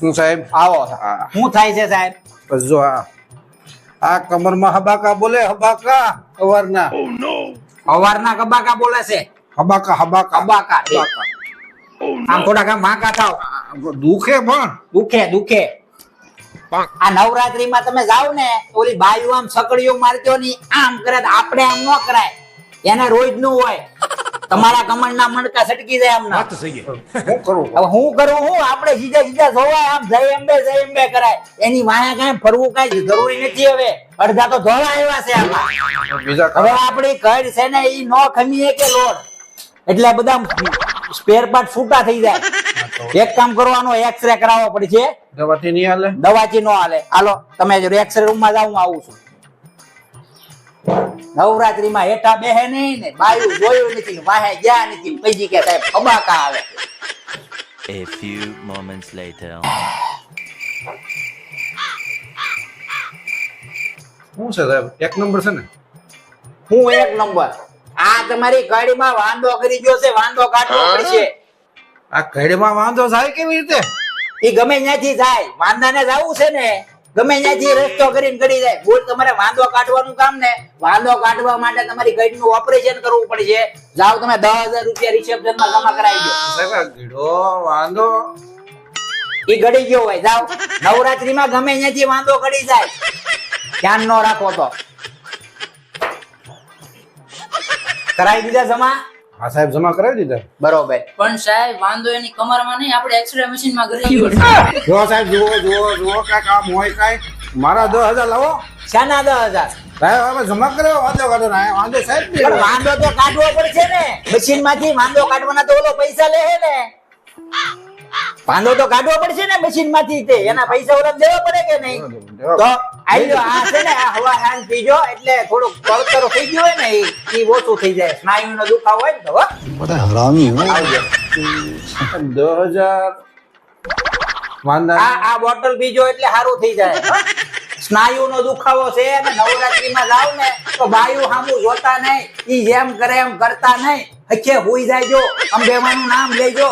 શું સાહેબ? આવો. શું થાય છે સાહેબ? બસ જો આ. આ કમરમાં હબાકા બોલે હબાકા. અવારના. અવારના કબાકા બોલે છે. હબાકા હબાકા. હબાકા. આમ થોડાક કામ માકા થાવ દુખે પણ. દુખે દુખે. આ નવરાત્રીમાં તમે જાવ ને ઓલી બાયુ આમ સકડીઓ મારતો ની આમ કરે તો આપણે આમ ન કરાય. એને રોજનું હોય. તમારા કમળના મણકા સટકી જાય આમના. હું કરું? હવે હું કરું? હું? આપણે સીધા સીધા જોવાય આમ જય અંબે જય અંબે કરાય. એની વાયા કાંઈ ફરવું કાંઈ જરૂરી નથી હવે. અડધા તો ધોળા આવ્યા છે આમાં. બીજા હવે આપણી કડ છે ને ઈ નો ખમીએ કે લોડ એટલે બધા સ્પેર પાર્ટ છૂટા થઈ જાય. એક કામ કરવાનો એક્સરે કરાવવો પડશે. દવાથી નહીં હાલે? દવાથી નો હાલે. હાલો તમે જો એક્સરે રૂમમાં જાવ હું આવું છું. નવરાત્રીમાં હેઠા બેહે નહીં ને બાયું જોયું નથી ને વાહે ગયા નથી ને પછી કે સાહેબ ખબાકા આવે. A few moments later. શું છે સાહેબ? એક નંબર છે ને? હું એક નંબર. આ તમારી ગાડીમાં વાંધો કરી ગયો છે વાંધો કાઢવો પડશે. આ ઘડીમાં વાંધો થાય કેવી રીતે? એ ગમે ત્યાંથી જાય વાંધાને જવું છે ને. ગમે ત્યાંથી રસ્તો કરીને કરી જાય. ભૂલ તમારે વાંધો કાઢવાનું કામ ને? વાંધો કાઢવા માટે તમારી ગાડીનું ઓપરેશન કરવું પડશે જાઓ તમે દસ હજાર રૂપિયા રિસેપ્શનમાં જમા કરાવી દો. વાંધો. એ ગળી ગયો હોય જાઓ. નવરાત્રીમાં ગમે ત્યાંથી વાંધો ગળી જાય. ધ્યાન નો રાખો તો. કરાવી દીધા જમા? હા સાહેબ જમા કરાવી દીધા? બરોબર. પણ સાહેબ વાંધો એની કમરમાં નહીં આપણે એક્સરે મશીનમાં કરી જો સાહેબ જુઓ જુઓ જુઓ કાંઈ કામ હોય કાંઈ. મારા દસ હજાર લાવો. શાના દસ હજાર? જમા કર્યો વાંધો કાઢો વાંધો સાહેબ વાંધો તો કાઢવો પડશે ને. મશીનમાંથી વાંધો કાઢવાના તો ઓલો પૈસા લે હે ને. વાંધો તો કાઢવો પડશે ને મશીનમાંથી તે. એના પૈસા ઓલા દેવા પડે કે નહીં? તો આ બોટલ પીજો એટલે સારું થઈ જાય સ્નાયુ નો દુખાવો છે અને નવરાત્રીમાં જાવ ને તો બાયુ સામું જોતા નહીં ઈ જેમ કરે એમ કરતા નહીં. અખે હોઈ જાયજો અંબેમાનું નામ લેજો.